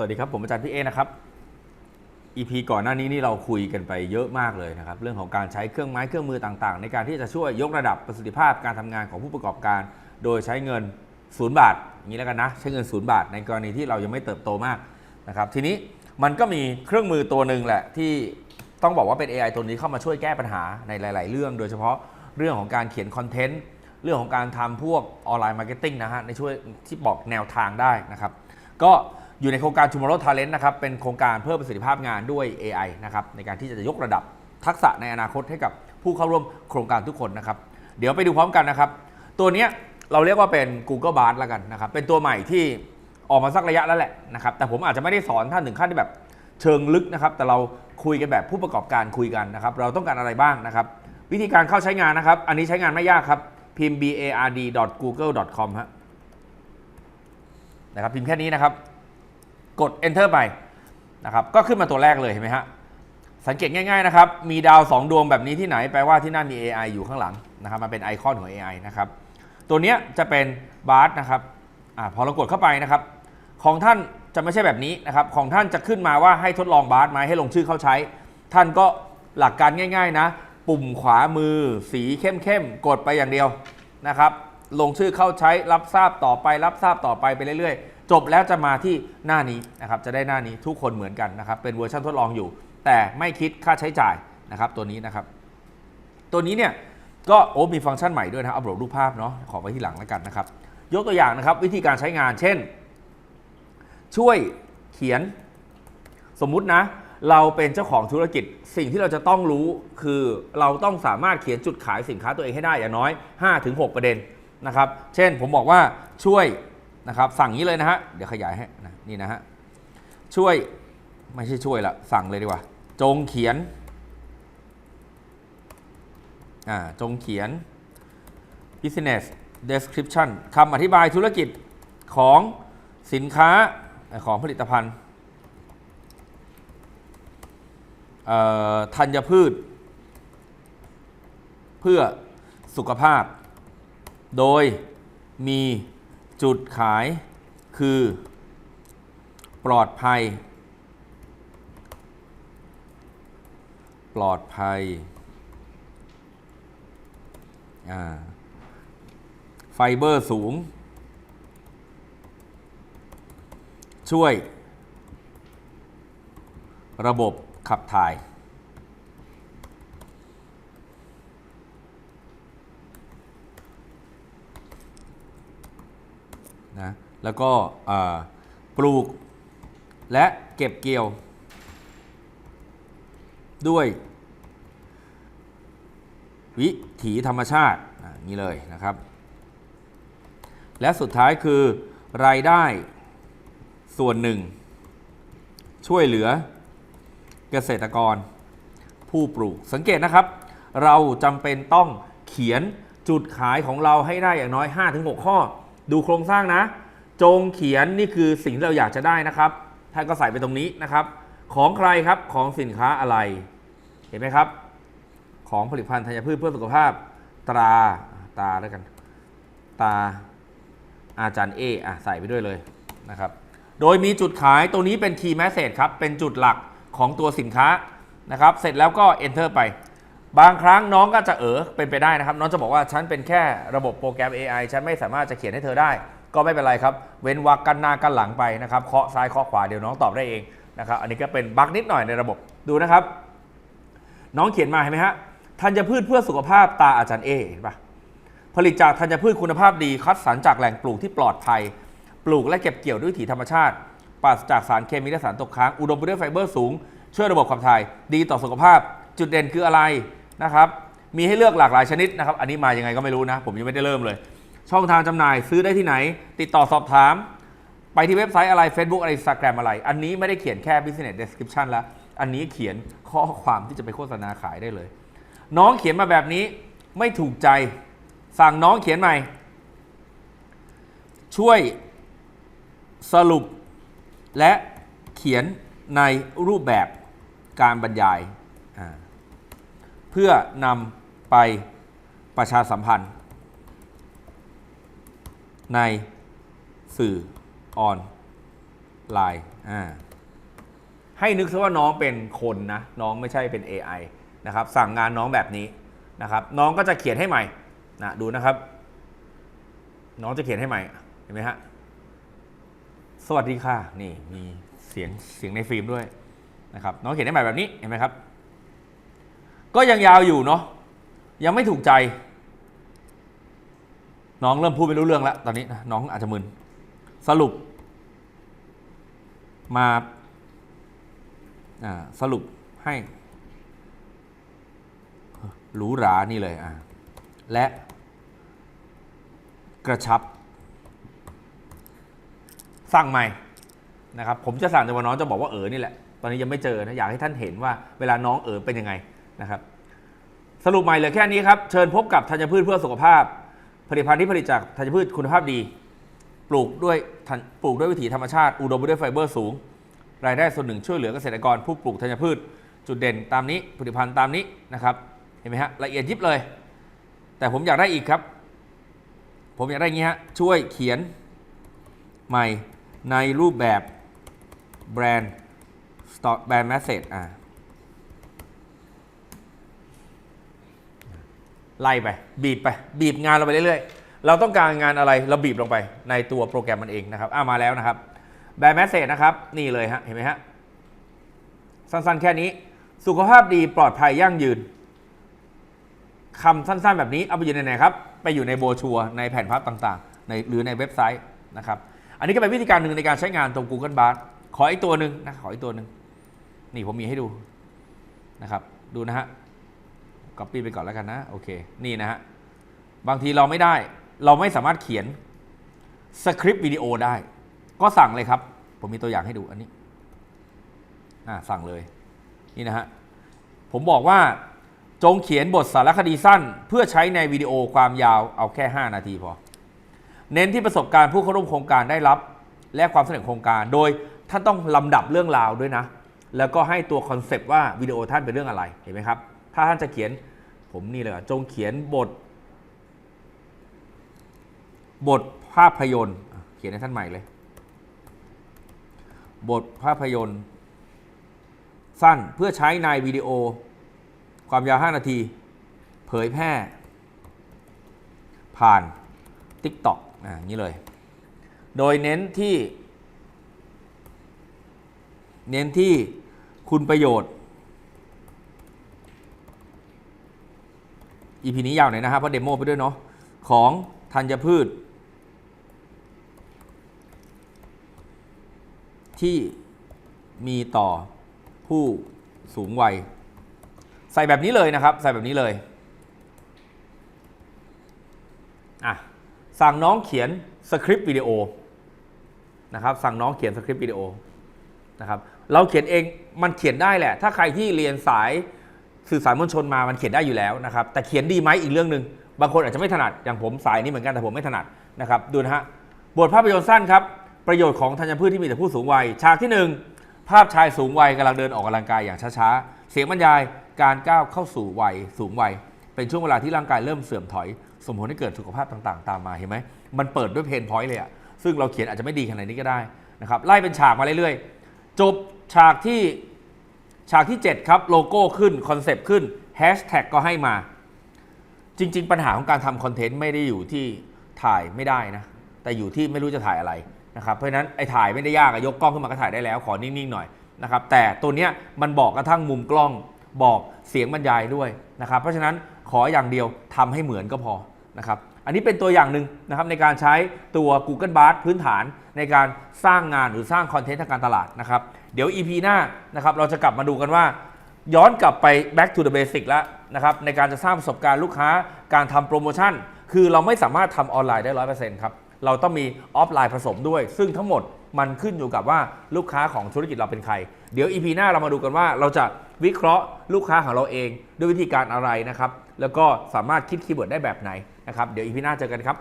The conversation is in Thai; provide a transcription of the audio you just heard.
สวัสดีครับผมอาจารย์พี่เอนะครับ EP ก่อนหน้านี้นี่เราคุยกันไปเยอะมากเลยนะครับเรื่องของการใช้เครื่องไม้เครื่องมือต่างๆ ในการที่จะช่วยยกระดับประสิทธิภาพการทำงานของผู้ประกอบการ โดยใช้เงินศูนย์บาทอย่างนี้แล้วกันนะใช้เงินศูนย์บาท ในกรณีที่เรายังไม่เติบโตมากนะครับทีนี้มันก็มีเครื่องมือตัวหนึ่งแหละที่ต้องบอกว่าเป็น AI ตัวนี้เข้ามาช่วยแก้ปัญหาในหลาย ๆ เรื่อง โดยเฉพาะเรื่องของการเขียนคอนเทนต์เรื่องของการทำพวกออนไลน์มาร์เก็ตติ้งนะฮะในช่วยที่บอกแนวทางได้นะครับก็ อยู่ในโครงการ Tomorrow Talent นะครับ เป็นโครงการเพิ่มประสิทธิภาพงานด้วย AI นะครับในการที่จะยกระดับทักษะในอนาคตให้กับผู้เข้าร่วมโครงการทุกคนนะครับ เดี๋ยวไปดูพร้อมกันนะครับ ตัวนี้เราเรียกว่าเป็น Google Bard แล้วกันนะครับ เป็นตัวใหม่ที่ออกมาสักระยะแล้วแหละนะครับ แต่ผมอาจจะไม่ได้สอนท่านถึงขั้นที่แบบเชิงลึกนะครับ แต่เราคุยกันแบบผู้ประกอบการคุยกันนะครับ เราต้องการอะไรบ้างนะครับ วิธีการเข้าใช้งานนะครับ อันนี้ใช้งานไม่ยากครับ พิมพ์ bard.google.com ฮะนะครับ พิมพ์แค่นี้นะครับ กด enter ไปนะครับก็ขึ้นมาตัวแรกเลยเห็นไหมฮะสังเกตง่ายๆนะครับมีดาว 2 ดวงแบบนี้ที่ไหนแปลว่าที่นั่นมี AI อยู่ข้างหลังนะครับมันเป็นไอคอนของ AI นะครับตัวนี้จะเป็นบาร์สนะครับอพอเรากดเข้าไปนะครับ ของท่านจะไม่ใช่แบบนี้นะครับ ของท่านจะขึ้นมาว่าให้ทดลองบาร์สไหมให้ลงชื่อเข้าใช้ ท่านก็หลักการง่าย ๆนะ ปุ่มขวามือสีเข้มๆกดไปอย่างเดียวนะครับ ลงชื่อเข้าใช้รับทราบต่อไป รับทราบต่อไปไปเรื่อยๆ จบแล้วจะมาที่หน้านี้นะครับจะได้หน้านี้ทุกคนเหมือนกันนะครับเป็นเวอร์ชันทดลองอยู่ แต่ไม่คิดค่าใช้จ่ายนะครับตัวนี้นะครับ ตัวนี้เนี่ยก็โอ้มีฟังก์ชันใหม่ด้วยนะอัปโหลดรูปภาพเนาะขอไว้ที่หลังแล้วกันนะครับ ยกตัวอย่างนะครับวิธีการใช้งานเช่น ช่วยเขียนสมมุตินะ เราเป็นเจ้าของธุรกิจสิ่งที่เราจะต้องรู้คือเราต้องสามารถเขียนจุดขายสินค้าตัวเองให้ได้อย่างน้อย 5-6 ประเด็นนะครับ เช่นผมบอกว่าช่วย นะครับ สั่งนี้เลยนะฮะ เดี๋ยวขยายให้นะนี่นะฮะ ช่วยไม่ใช่ช่วยละสั่งเลยดีกว่า จงเขียนอ่าจงเขียน business description คำอธิบายธุรกิจของสินค้าของผลิตภัณฑ์ธัญพืช เพื่อสุขภาพ โดยมี จุดขายคือ ปลอดภัย ปลอดภัยไฟเบอร์สูง ช่วย ระบบขับถ่าย นะแล้วก็ปลูกและเก็บเกี่ยว ด้วย วิถีธรรมชาตินี้เลยนะครับ และสุดท้ายคือรายได้ส่วนหนึ่ง ช่วยเหลือเกษตรกร ผู้ปลูกสังเกตนะครับ เราจำเป็นต้องเขียนจุดขายของเราให้ได้อย่างน้อย 5-6 ข้อ ดูโครงสร้างนะ จงเขียนนี่คือสิ่งที่เราอยากจะได้นะครับท่านก็ใส่ไปตรงนี้นะครับ ของใครครับของสินค้าอะไร เห็นไหมครับ ของผลิตภัณฑ์ธัญพืชเพื่อสุขภาพตราตาแล้วกัน ตาอาจารย์เออะใส่ไปด้วยเลยนะครับ โดยมีจุดขายตัวนี้เป็น key message ครับ เป็นจุดหลักของตัวสินค้านะครับ เสร็จแล้วก็ enter ไป บางครั้งน้องก็จะเออเป็นไปได้นะครับ น้องจะบอกว่าฉันเป็นแค่ระบบโปรแกรม AI ฉันไม่สามารถจะเขียนให้เธอได้ ก็ไม่เป็นไรครับ เว้นวรรคกันหน้ากันหลังไปนะครับเคาะซ้ายเคาะขวาเดี๋ยวน้องตอบได้เองนะครับอันนี้ก็เป็นบั๊กนิดหน่อยในระบบดูนะครับ น้องเขียนมาเห็นไหมฮะธัญพืชเพื่อสุขภาพตาอาจารย์เอเห็นปะผลิตจากธัญพืชคุณภาพดีคัดสรรจากแหล่งปลูกที่ปลอดภัย ปลูกและเก็บเกี่ยวด้วยถีธรรมชาติปราศจากสารเคมีและสารตกค้างอุดมไปด้วยไฟเบอร์สูงช่วยระบบขับถ่าย ดีต่อสุขภาพ จุดเด่นคืออะไร นะครับมีให้เลือกหลากหลายชนิดนะครับ อันนี้มายังไงก็ไม่รู้นะ ผมยังไม่ได้เริ่มเลย ช่องทางจำหน่ายซื้อได้ที่ไหน ติดต่อสอบถาม ไปที่เว็บไซต์อะไร Facebook อะไร Instagram อะไร อันนี้ไม่ได้เขียนแค่ business description แล้ว อันนี้เขียนข้อความที่จะไปโฆษณาขายได้เลย น้องเขียนมาแบบนี้ไม่ถูกใจ สั่งน้องเขียนใหม่ ช่วยสรุป และเขียนในรูปแบบการบรรยายอ่า เพื่อนำไปประชาสัมพันธ์ ในสื่อออนไลน์ให้นึกซะว่าน้องเป็นคนนะ น้องไม่ใช่เป็น AI นะครับ สั่งงานน้องแบบนี้นะครับ น้องก็จะเขียนให้ใหม่นะดูนะครับ น้องจะเขียนให้ใหม่เห็นไหมฮะสวัสดีค่ะ นี่มีเสียงเสียงในฟิล์มด้วยนะครับ น้องเขียนให้ใหม่แบบนี้เห็นไหมครับ ก็ยังยาวอยู่เนาะยังไม่ถูกใจ น้องเริ่มพูดไม่รู้เรื่องแล้ว ตอนนี้นะน้องอาจจะมึนสรุป มาสรุปให้ หรูหรานี่เลยอ่าและกระชับ สั่งใหม่นะครับ ผมจะสั่งแต่ว่าน้องจะบอกว่าเออนี่แหละ ตอนนี้ยังไม่เจอนะ อยากให้ท่านเห็นว่าเวลาน้องเออเป็นยังไง นะครับสรุปใหม่เหลยแค่นี้ครับ เชิญพบกับธัญพืชเพื่อสุขภาพ ผลิตภัณฑ์ที่ผลิตจากธัญพืชคุณภาพดี ปลูกด้วยธัญปลูกด้วยวิถีธรรมชาติ อุดมไปด้วยไฟเบอร์สูง รายได้ส่วนหนึ่งช่วยเหลือเกษตรกรผู้ปลูกธัญพืช จุดเด่นตามนี้ผลิตภัณฑ์ตามนี้นะครับ เห็นไหมฮะละเอียดยิบเลย แต่ผมอยากได้อีกครับ ผมอยากได้งี้ฮะช่วยเขียนใหม่ในรูปแบบแบรนด์สตอแบรนด์แมสเซจอ่า ไล่ไปบีบไป บีบงานเราไปเรื่อยๆ เราต้องการงานอะไรเราบีบลงไปในตัวโปรแกรมมันเองนะครับอ่ามาแล้วนะครับแบร์แมสเซจนะครับ นี่เลยฮะเห็นไหมฮะสั้นๆ แค่นี้ สุขภาพดีปลอดภัยยั่งยืนคำสั้นๆ แบบนี้เอาไปอยู่ในไหนครับ ไปอยู่ในโบชัวในแผ่นพับต่างๆในหรือในเว็บไซต์นะครับอันนี้ก็เป็นวิธีการหนึ่งในการใช้งานตรง Google Bar ขออีกตัวหนึ่งนะขออีกตัวหนึ่งนี่ผมมีให้ดูนะครับ ดูนะฮะ copy ไปก่อนแล้วกันนะโอเคนี่นะฮะบางทีเราไม่ได้ เราไม่สามารถเขียนสคริปต์วิดีโอได้ ก็สั่งเลยครับ ผมมีตัวอย่างให้ดูอันนี้อ่าสั่งเลยนี่นะฮะผมบอกว่าจงเขียนบทสารคดีสั้น เพื่อใช้ในวิดีโอความยาวเอาแค่ 5 นาทีพอ เน้นที่ประสบการณ์ผู้เข้าร่วมโครงการได้รับ และความสำเร็จโครงการ โดยท่านต้องลำดับเรื่องราวด้วยนะ แล้วก็ให้ตัวคอนเซปต์ว่าวิดีโอท่านเป็นเรื่องอะไรเห็นไหมครับ ถ้าท่านจะเขียนผมนี่เลยจงเขียนบท บทภาพยนตร์ เขียนให้ท่านใหม่เลย บทภาพยนตร์ สั้นเพื่อใช้ในวิดีโอ ความยาว 5 นาที เผยแพร่ ผ่าน TikTok อ่านี้เลย โดยเน้นที่ เน้นที่คุณประโยชน์ EP นี้ยาวหน่อยนะครับเพราะเดโมไปด้วยเนาะของธัญพืช ที่มีต่อผู้สูงวัย ใส่แบบนี้เลยนะครับ ใส่แบบนี้เลยอะสั่งน้องเขียนสคริปต์วิดีโอนะครับสั่งน้องเขียนสคริปต์วิดีโอนะครับเราเขียนเองมันเขียนได้แหละ ถ้าใครที่เรียนสาย สื่อสารมวลชนมามันเขียนได้อยู่แล้วนะครับ แต่เขียนดีไหมอีกเรื่องหนึ่งบางคนอาจจะไม่ถนัดอย่างผมสายนี้เหมือนกันแต่ผมไม่ถนัดนะครับดูนะฮะบทภาพยนตร์สั้นครับประโยชน์ของธัญพืชที่มีแต่ผู้สูงวัยฉากที่หนึ่งภาพชายสูงวัยกำลังเดินออกกำลังกายอย่างช้าๆเสียงบรรยายการก้าวเข้าสู่วัยสูงวัยเป็นช่วงเวลาที่ร่างกายเริ่มเสื่อมถอย สมผลให้เกิดสุขภาพต่างๆ ตามมาเห็นไหมมันเปิดด้วยเพนพอยต์เลยอะซึ่งเราเขียนอาจจะไม่ดีขนาดนี้ก็ได้นะครับไล่เป็นฉากมาเรื่อยๆจบฉากที่ ฉากที่ 7 ครับโลโก้ขึ้น คอนเซปต์ขึ้นแฮชแท็กก็ให้มา จริง ๆ ปัญหาของการทำคอนเทนต์ไม่ได้อยู่ที่ถ่ายไม่ได้นะ แต่อยู่ที่ไม่รู้จะถ่ายอะไรนะครับเพราะนั้นไอ้ถ่ายไม่ได้ยากยกกล้องขึ้นมาก็ถ่ายได้แล้วขอนิ่งๆหน่อยนะครับแต่ตัวเนี้ยมันบอกกระทั่งมุมกล้องบอกเสียงบรรยายด้วยนะครับเพราะฉะนั้นขออย่างเดียวทำให้เหมือนก็พอ นะครับอันนี้เป็นตัวอย่างหนึ่งนะครับในการใช้ตัว Google Bard พื้นฐานในการสร้างงานหรือสร้างคอนเทนต์ทางการตลาดนะครับเดี๋ยว EP หน้านะครับเราจะกลับมาดูกันว่า ย้อนกลับไป back to the basic แล้วนะครับในการจะสร้างประสบการณ์ลูกค้าการทำโปรโมชั่น คือเราไม่สามารถทำออนไลน์ได้ร้อยเปอร์เซ็นต์ครับเราต้องมีออฟไลน์ผสมด้วย ซึ่งทั้งหมดมันขึ้นอยู่กับว่าลูกค้าของธุรกิจเราเป็นใคร เดี๋ยว EP หน้าเรามาดูกันว่าเราจะวิเคราะห์ลูกค้าของเราเอง ด้วยวิธีการอะไรนะครับ แล้วก็สามารถคิดคีย์เวิร์ดได้แบบไหน นะครับเดี๋ยวอีพีหน้าเจอกันครับ